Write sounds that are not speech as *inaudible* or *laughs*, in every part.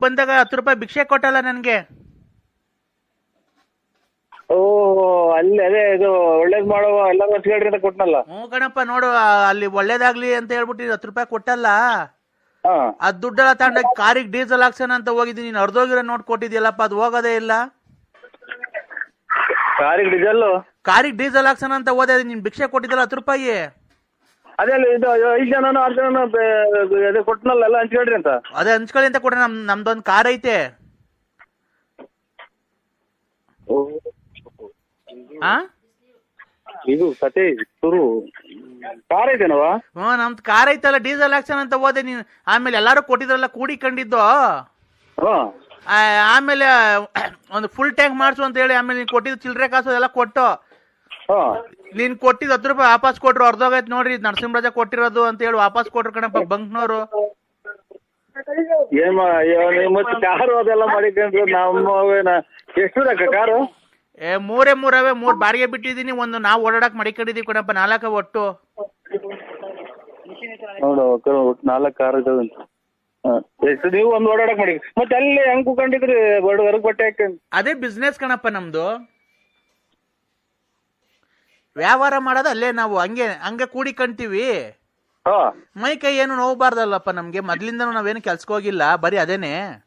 ಬಂದಾಗ ಹತ್ತು ರೂಪಾಯಿ ಭಿಕ್ಷೆ ಕೊಟ್ಟಲ್ಲ ನನ್ಗೆ? ಓ ಅಲ್ಲಿ ಅದೇ ಇದು ಒಳ್ಳೇದ್ ಮಾಡುವ ಎಲ್ಲ ಅಂತ ಕೊಟ್ನಲ್ಲ. ಹ್ಞೂ ಕಣಪ್ಪ ನೋಡು ಆ, ಅಲ್ಲಿ ಒಳ್ಳೇದಾಗ್ಲಿ ಅಂತ ಹೇಳ್ಬಿಟ್ಟು ಹತ್ತು ರೂಪಾಯಿ ಕೊಟ್ಟಲ್ಲ? ಹಾ. ಆ ದುಡ್ಡೆಲ್ಲ ತಗೊಂಡೋಗಿ ಕಾರಿಗೆ ಡೀಸೆಲ್ ಹಾಕ್ಸೋಣ ಅಂತ ಹೋಗಿದ್ದೀನಿ ನೀನು ಅರ್ಧೋಗಿರೋ ನೋಟ್ ಕೊಟ್ಟಿದ್ಯಲ್ಲಪ್ಪ ಅದು ಹೋಗೋದೇ ಇಲ್ಲ. ಕಾರಿಗೆ ಡೀಸೆಲ್? ಕಾರಿಗೆ ಡೀಸೆಲ್ ಹಾಕ್ಸೋಣ ಅಂತ ಓದ ನಿನ್ ಭಿಕ್ಷೆ ಕೊಟ್ಟಿದ್ದಲ್ಲ ಹತ್ತು ರೂಪಾಯಿ. ಅದೇ ಅಲ್ಲಿ ಇದು ಐದು ಜನನು ಆರು ಜನನು ಅದೇ ಕೊಟ್ಟನಲ್ಲ ಎಲ್ಲ ಹಂಚ್ಕೊಳ್ರಿ ಅಂತ. ಅದೇ ಹಂಚ್ಕೊಳ್ಳಿ ಅಂತ ಕೊಡ್ರಿ ನಮ್ ನಮ್ದೊಂದು ಕಾರ್ ಐತೆ. ಹಾ ಇದು ಕತೆ ಶುರು ಕಾರ್ ಐತೆನವ ಹ್ಞೂ ನಮ್ದು ಕಾರ್ ಐತಲ್ಲ ಡೀಸೆಲ್ ಹಾಕ್ಸೋಣ ಅಂತ ಹೋದೆ ನೀನ್. ಆಮೇಲೆ ಎಲ್ಲಾರು ಕೊಟ್ಟಿದ್ರಲ್ಲ ಕೂಡಿಕೊಂಡಿದ್ದು ಹಾ. ಆ, ಆಮೇಲೆ ಒಂದು ಫುಲ್ ಟ್ಯಾಂಕ್ ಮಾಡಿಸು ಅಂತ ಹೇಳಿ ಆಮೇಲೆ ನೀನ್ ಕೊಟ್ಟಿದ್ದು ಚಿಲ್ಲರೆ ಕಾಸು ಎಲ್ಲ ಕೊಟ್ಟು. ನೀನ್ ಕೊಟ್ಟಿದ್ ಹತ್ತು ರೂಪಾಯಿ ವಾಪಸ್ ಕೊಟ್ರು ಅರ್ಧೋಗೈತ್ ನೋಡ್ರಿ ನರಸಿಂಹರಾಜ ಕೊಟ್ಟಿರೋದು ಅಂತ ಹೇಳಿ ವಾಪಸ್ ಕೊಟ್ರು ಕಣಪ್ಪ ಬಂಕ್ನವ್ರು. ಏನ್ ಮಾ- ಅಯ್ಯೋ, ನೀವು ಮತ್ತೆ ಕಾರು ಅದೆಲ್ಲ ಮಾಡಿಕೊಂಡ್ರು ನಮ್ಮವೇನ ಎಷ್ಟು ರೊಕ್ಕ ಕಾರು? ಏ ಮೂರೇ ಮೂರವೇ ಮೂರ್ ಬಾರಿಗೆ ಬಿಟ್ಟಿದೀನಿ ಒಂದು ನಾವು ಓಡಾಡಕ್ ಮಡಿಕೊಂಡಿದೀವಿ ಕಣಪ್ಪ ನಾಲ್ಕ ಒಟ್ಟು. ನಾಲ್ಕು ಕಾರ್ ಇದಾವೆ ಎಷ್ಟು ನೀವು ಒಂದು ಓಡಾಡಕ್ ಮಾಡಿ. ಮತ್ತೆ ಅಲ್ಲಿ ಹೆಂಗ್ ಕುಕೊಂಡಿದ್ರಿ ಹೊರಗ್ ಬಟ್ಟೆ ಅದೇ ಬಿಸ್ನೆಸ್ ಕಣಪ್ಪ ನಮ್ದು. ವ್ಯವಹಾರ ಮಾಡೋದು ಅಲ್ಲೇ ನಾವು. ಹಂಗೆ ಹಂಗೆ ಕೂಡಿಕೊಂತೀವಿ ಹಾ. ಮೈ ಕೈ ಏನು ನೋವಬಾರ್ದಲ್ಲಪ್ಪ ನಮ್ಗೆ. ಮೊದ್ಲಿಂದ ನಾವೇನು ಕೆಲ್ಸಕ್ಕೆ ಹೋಗಿಲ್ಲ. ಬರೀ ಅದೇನೆ.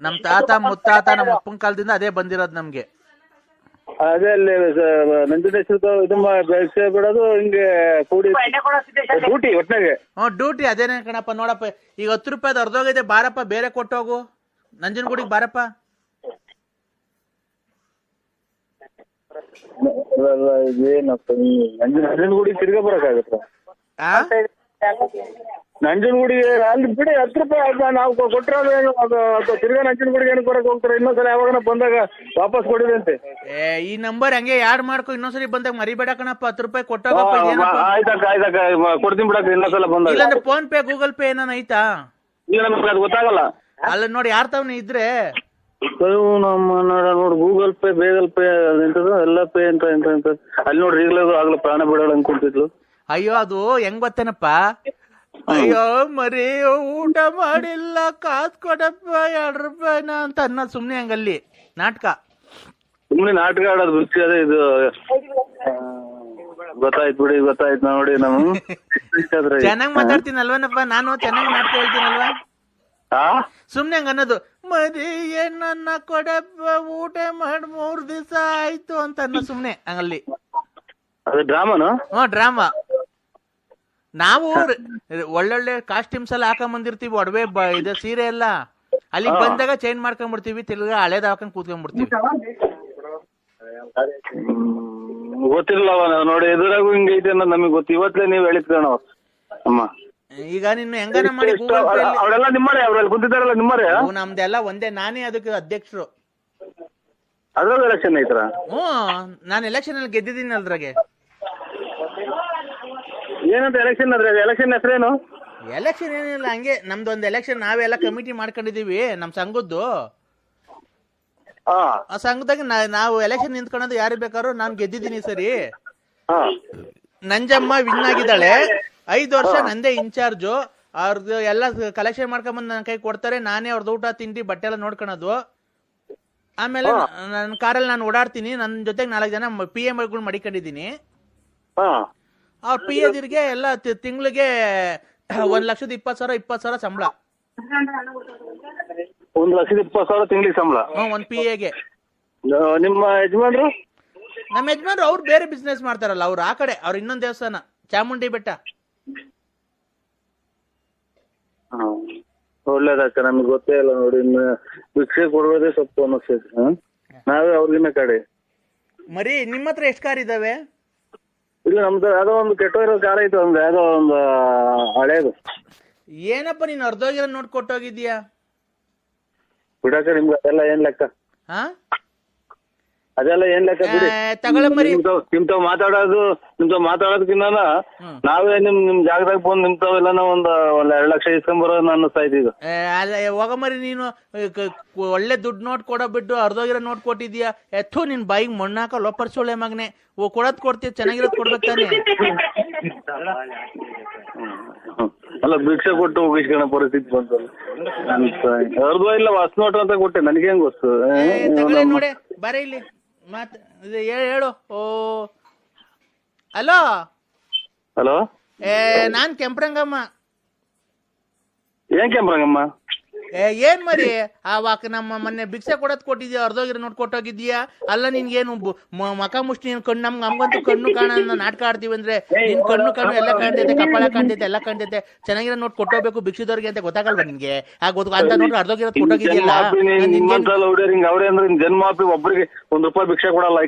ನಮ್ ತಾತ ಮುತ್ತಾತ ನಮ್ಮ ಅಪ್ಪನ ಕಾಲದಿಂದ ಅದೇ ಬಂದಿರೋದು ನಮ್ಗೆ. ಅದೇ ಅಲ್ಲಿ ನಂಜುಂಡೇಶ್ವರ ಇದು ಮಾ- ಬಿಡೋದು ಹಿಂಗೆ ಕೂಡಿ ಡ್ಯೂಟಿ ಒಟ್ನಾಗೆ. ಹ್ಞೂ ಡ್ಯೂಟಿ ಅದೇನೆ ಕಣಪ್ಪ ನೋಡಪ್ಪ ಈಗ ಹತ್ತು ರೂಪಾಯಿ ಅರ್ಧೋಗೈತೆ ಬಾರಪ್ಪ ಬೇರೆ ಕೊಟ್ಟೋಗು ನಂಜನಗೂಡಿಗೆ ಬಾರಪ್ಪ. ನಂಜನಗೂಡಿ ತಿರ್ಗಾ ಬರಕ್ಕಾಗತ್ತ? ಆ? ನಂಜನಗೂಡಿಗೆ ಅಲ್ಲಿ ಬಿಡಿ ಹತ್ತು ರೂಪಾಯಿ ನಾವು ಕೊಟ್ಟರೆ ಕೊಟ್ಟಿರೋದೇನು ಅದು ಅದು ತಿರ್ಗಾ ನಂಜನಗೂಡಿಗೆ ಏನು ಕೊಡಕ್ಕೆ ಹೋಗ್ತಾರೆ? ಇನ್ನೊಂದ್ಸಲ ಯಾವಾಗ ಬಂದಾಗ ವಾಪಸ್ ಕೊಡಿದಂತೆ. ಏ ಈ ನಂಬರ್ ಹಂಗೆ ಯಾಡ್ ಮಾಡ್ಕೊ? ಇನ್ನೊಂದ್ಸರಿ ಬಂದಾಗ ಮರಿಬೇಡ ಕಣಪ್ಪ. ಹತ್ತು ರೂಪಾಯಿ ಕೊಟ್ಟಾಗ ಏನಪ್ಪ? ಆಯ್ತಕ್ಕ ಆಯ್ತಕ್ಕ. ಕೊಡ್ತೀನಿ ಬಿಡಕ್ಕ ಇನ್ನೊಂದ್ಸಲ ಬಂದಾಗ. ಇಲ್ಲಾಂದ್ರೆ ಫೋನ್ ಪೇ ಗೂಗಲ್ ಪೇ ಏನಾನ ಐತಾ? ನಮ್ಗೆ ಅದು ಗೊತ್ತಾಗಲ್ಲ. ಅಲ್ಲ ನೋಡಿ ಯಾರ್ ತವನ ಇದ್ರೆ? ನಮ್ಮ ನೋಡ ನೋಡಿ ಗೂಗಲ್ ಪೇ ಬೇಗಲ್ ಪೇ ಎಂತದ? ಎಲ್ಲ ಪೇ ಅಂತ ಎಂತ ಎಂತ. ಅಲ್ಲಿ ನೋಡ್ರಿ ಈಗಲೇ ಆಗ್ಲ ಪ್ರಾಣ ಬಿಡೋಣ ಅನ್ಕೊಂತಿದ್ಲು ಅಯ್ಯೋ ಅದು ಹೆಂಗ್ ಗೊತ್ತೇನಪ್ಪ? ಅಯ್ಯೋ ಮರಿ ಊಟ ಮಾಡಿಲ್ಲ ಕಾಸ್ ಕೊಡಪ್ಪ ಎರಡ್ ರೂಪಾಯಿನ ಅಂತ ಅನ್ನ ಸುಮ್ನೆ ಹಂಗಲ್ಲಿ. ನಾಟಕ. ಸುಮ್ನೆ ನಾಟಕ ಆಡೋದು ಬಿಚ್ಚಿ ಅದೇ ಇದು ಗೊತ್ತಾಯ್ತು ಬಿಡಿ ಗೊತ್ತಾಯ್ತು ನೋಡಿ ನಾವು. *laughs* ಚೆನ್ನಾಗ್ ಮಾತಾಡ್ತೀನಲ್ವನಪ್ಪ ನಾನು ಚೆನ್ನಾಗ್ ನಾಟಕ ಹೇಳ್ತೀನಲ್ವಾ? ಆ? ಸುಮ್ನೆ ಹಂಗ ಅನ್ನೋದು ಮರಿ ಏನನ್ನ ಕೊಡಪ್ಪ ಊಟ ಮಾಡಿ ಮೂರ್ ದಿವಸ ಆಯ್ತು ಅಂತ ಅನ್ನೋ ಸುಮ್ನೆ ಹಂಗಲ್ಲಿ. ಅದು ಡ್ರಾಮಾನು? ಹ್ಮ್ ಡ್ರಾಮಾ. ನಾವು ಒಳ್ಳೊಳ್ಳೆ ಕಾಸ್ಟ್ಯೂಮ್ಸ್ ಎಲ್ಲ ಹಾಕೊಂಡ್ ಬಂದಿರ್ತೀವಿ ಒಡವೆ ಇದು ಸೀರೆ ಎಲ್ಲ. ಅಲ್ಲಿ ಬಂದಾಗ ಚೇಂಜ್ ಮಾಡ್ಕೊಂಡ್ಬಿಡ್ತೀವಿ ತಿರ್ಗಾ ಹಳೇದ್ ಹಾಕೊಂಡ್ ಕೂತ್ಕೊಂಡ್ಬಿಡ್ತೀವಿ ನಾವು ನೋಡಿ ಎದುರಾಗೂ ಹಿಂಗ ಐತೆ ಅನ್ನೋದು ನಮಗೆ ಗೊತ್ತು. ಇವತ್ತೇ ನೀವು ಹೇಳಿದ್ ಕಣ. ಅಮ್ಮ. ಈಗ ನಿನ್ನ ಹೆಂಗಾನ ಮಾಡಿ ಅವಳೆಲ್ಲ ನಿಮ್ಮರೇ ಅವ್ರಲ್ಲಿ ಕುಂತಿದ್ದಾರಲ್ಲ ನಿಮ್ಮರೇ? ನಮ್ದೆಲ್ಲ ಒಂದೇ ನಾನೇ ಅದಕ್ಕೆ ಅಧ್ಯಕ್ಷರು. ಅದ್ರಾಗ ಎಲೆಕ್ಷನ್ ಐತ್ರ ಹ್ಞೂ ನಾನು ಎಲೆಕ್ಷನ್ ಅಲ್ಲಿ ಗೆದ್ದಿದ್ದೀನಿ ಅದ್ರಾಗೆ. ಏನಂತ ಎಲೆಕ್ಷನ್ ಅದ್ರ ಎಲೆಕ್ಷನ್ ಹೆಸರೇನು? ಎಲೆಕ್ಷನ್ ಏನಿಲ್ಲ ಹಂಗೆ ನಮ್ದು ಒಂದು ಎಲೆಕ್ಷನ್ ನಾವೆಲ್ಲ ಕಮಿಟಿ ಮಾಡ್ಕೊಂಡಿದೀವಿ ನಮ್ ಸಂಘದ್ದು. ಹಾ. ಆ ಸಂಘದಾಗ ನಾ- ನಾವು ಎಲೆಕ್ಷನ್ ನಿಂತ್ಕೊಳೋದು ಯಾರು ಬೇಕಾದ್ರೂ ನಾನು ಗೆದ್ದಿದ್ದೀನಿ ಸರಿ. ಹಾ. ನಂಜಮ್ಮ ವಿನ್ ಆಗಿದ್ದಾಳೆ. ಐದು ವರ್ಷ ನಂದೇ ಇನ್ಚಾರ್ಜ್. ಅವ್ರದ್ದು ಎಲ್ಲ ಕಲೆಕ್ಷನ್ ಮಾಡ್ಕೊಂಬಂದು ನನ್ನ ಕೈ ಕೊಡ್ತಾರೆ. ನಾನೇ ಅವ್ರದ್ದು ಊಟ ತಿಂಡಿ ಬಟ್ಟೆ ಎಲ್ಲ ನೋಡ್ಕೊಳೋದು. ಆಮೇಲೆ ನನ್ನ ಕಾರಲ್ಲಿ ನಾನು ಓಡಾಡ್ತೀನಿ. ನನ್ನ ಜೊತೆಗೆ ನಾಲ್ಕು ಜನ ಪಿ ಎಂ ಗಳು ಮಡಿಕೊಂಡಿದ್ದೀನಿ. ಹಾ. ಅವ್ರ ಪಿ ಎದಿರ್ಗೆ ಎಲ್ಲ ತಿಂಗಳಿಗೆ ಒಂದ್ ಲಕ್ಷದ ಇಪ್ಪತ್ ಸಾವಿರ ಇಪ್ಪತ್ ಸಾವಿರ ಸಂಬಳ. ಒಂದ್ ಲಕ್ಷದ ಇಪ್ಪತ್ ಸಾವಿರ ತಿಂಗಳಿಗೆ ಸಂಬಳ. ಒಂದ್ ಒಂದು ಪಿ ಎಗೆ ನಿಮ್ಮ ಯಜಮಾನ್ರು? ನಮ್ಮ ಯಜಮಾನ್ರು ಅವ್ರು ಬೇರೆ ಬಿಸ್ನೆಸ್ ಮಾಡ್ತಾರಲ್ಲ ಅವ್ರು ಆ ಕಡೆ ಅವ್ರ ಇನ್ನೊಂದ್ ದೇವಸ್ಥಾನ ಚಾಮುಂಡಿ ಬೆಟ್ಟ. ಹಾ. ಒಳ್ಳೇದಕ್ಕ ನಮ್ಗೆ ಗೊತ್ತೇ ಇಲ್ಲ ನೋಡಿ ಇನ್ನು ಭಿಕ್ಷೆ ಕೊಡೋದೇ ಸ್ವಲ್ಪ ಅನ್ನಿಸ್ತೈತಿ ಹಾ? ನಾವೇ ಅವ್ರಿಗಿನ್ನ ಕಡೆ. ಮರಿ ನಿಮ್ಮ ಹತ್ರ ಎಷ್ಟು ಕಾರ್ ಇದಾವೆ? ಇಲ್ಲ ನಮ್ದು ಯಾವ್ದೋ ಒಂದು ಕೆಟ್ಟೋಗಿರೋ ಕಾರ ಐತೆ ಒಂದು ಯಾವ್ದೋ ಒಂದು ಹಳೇದು. ಏನಪ್ಪ ನೀನು ಅರ್ಧೋಗಿರೋ ನೋಟ್ ಕೊಟ್ಟೋಗಿದ್ಯಾ ಬಿಡಾಕ ನಿಮ್ಗೆ ಅದೆಲ್ಲ ಏನ್ ಲೆಕ್ಕ? ಹಾ ಅದೆಲ್ಲ ಏನ್ ಲೆಕ್ಕ ಬಿಡಿ. ನಿಮ್ತಾವ್ ಮಾತಾಡೋದು ನಿಮ್ತಾವ್ ಮಾತಾಡೋದಕ್ಕಿನ್ನ. ನಾವೇ ನಿಮ್ ನಿಮ್ ಜಾಗದಾಗ ಬಂದು ನಿಮ್ತಾವೆಲ್ಲ ಒಂದ್ ಒಂದ್ ಎರಡ್ ಲಕ್ಷ ಇಸ್ಕೊಂಬರೋ ಅನ್ನಿಸ್ತಾ ಇದ್ದೀಗ ಹೋಗಮರಿ ನೀನು. ಒಳ್ಳೆ ದುಡ್ಡು ನೋಟ್ ಕೊಡೋ ಬಿಟ್ಟು ಅರ್ಧೋಗಿರೋ ನೋಟ್ ಕೊಟ್ಟಿದ್ಯಾ ಎತ್ತು ನಿನ್ ಬಾಯಿಗೆ ಮಣ್ಣಾಕ ಲೊಪ್ಪರ್ಸೋಳೆ ಮಗನೆ. ಓ ಕೊಡೋದ್ ಕೊಡ್ತೀಯ ಚೆನ್ನಾಗಿರೋದ್ ಕೊಡ್ಬೇಕು ತಾನೆ. ಅಲ್ಲ ಭಿಕ್ಷೆ ಕೊಟ್ಟು ಹೋಗಿಸ್ಕೊಣ ಪರಿಸ್ಥಿತಿ ಬಂತಲ್ಲ. ಅರ್ಧ ಇಲ್ಲ ಹೊಸ ನೋಟ್ ಅಂತ ಕೊಟ್ಟೆ ನನಗೇನ್ ಗೊತ್ತು? ನೋಡಿ ಬರೀ ಇಲ್ಲಿ. ಮಾತ್ ಇದು ಹೇಳು ಹೇಳು. ಓ. ಹಲೋ? ಹಲೋ? ಏ ನಾನ್ ಕೆಂಪರಂಗಮ್ಮ. ಏನ್ ಕೆಂಪ್ರಂಗಮ್ಮ? ಏ ಏನ್ ಮರಿ? ಆ ವಾಕ್ ನಮ್ಮ ಮೊನ್ನೆ ಭಿಕ್ಷೆ ಕೊಡೋದ್ ಕೊಟ್ಟಿದ್ಯಾ? ಅರ್ಧೋಗಿರೋ ನೋಡ್ ಕೊಟ್ಟೋಗಿದ್ಯಾ? ಅಲ್ಲ ನಿನ್ಗೇನು ಬು- ಮ- ಮಕ ಮುಷ್ಟಿ ನಿನ್ ಕಣ್ಣು ನಮ್ಗೆ ನಮ್ಗಂತೂ ಕಣ್ಣು ಕಾಣ ನಾಟಕ ಆಡ್ತೀವಿ ಅಂದ್ರೆ ನಿನ್ ಕಣ್ಣು ಕಣ್ಣು ಎಲ್ಲ ಕಾಣ್ತೈತೆ ಕಪಾಳ ಕಾಣ್ತೈತೆ ಎಲ್ಲ ಕಾಣ್ತೈತೆ. ಚೆನ್ನಾಗಿರೋ ನೋಟ್ ಕೊಟ್ಟೋಗ್ಬೇಕು ಭಿಕ್ಷದವ್ರಿಗೆ ಅಂತ ಗೊತ್ತಾಗಲ್ವಾ ನಿನ್ಗೆ? ಆ ಗೊತ್ತ ಅಂತ ನೋಡ್ರಿ ಅರ್ಧೋಗಿರೋದ್ ಕೊಟ್ಟೋಗಿದ್ಯಲ್ಲ? ನೀನ್ ನಿನ್ಗೇನ್ ಹಿಂಗ್ ಅವ್ರೆ ಅಂದ್ರೆ ಜನ್ಮಾಪಿ ಒಬ್ರಿಗೆ ಒಂದ್ ರೂಪಾಯಿ ಭಿಕ್ಷೆ ಕೊಡಲ್ಲ.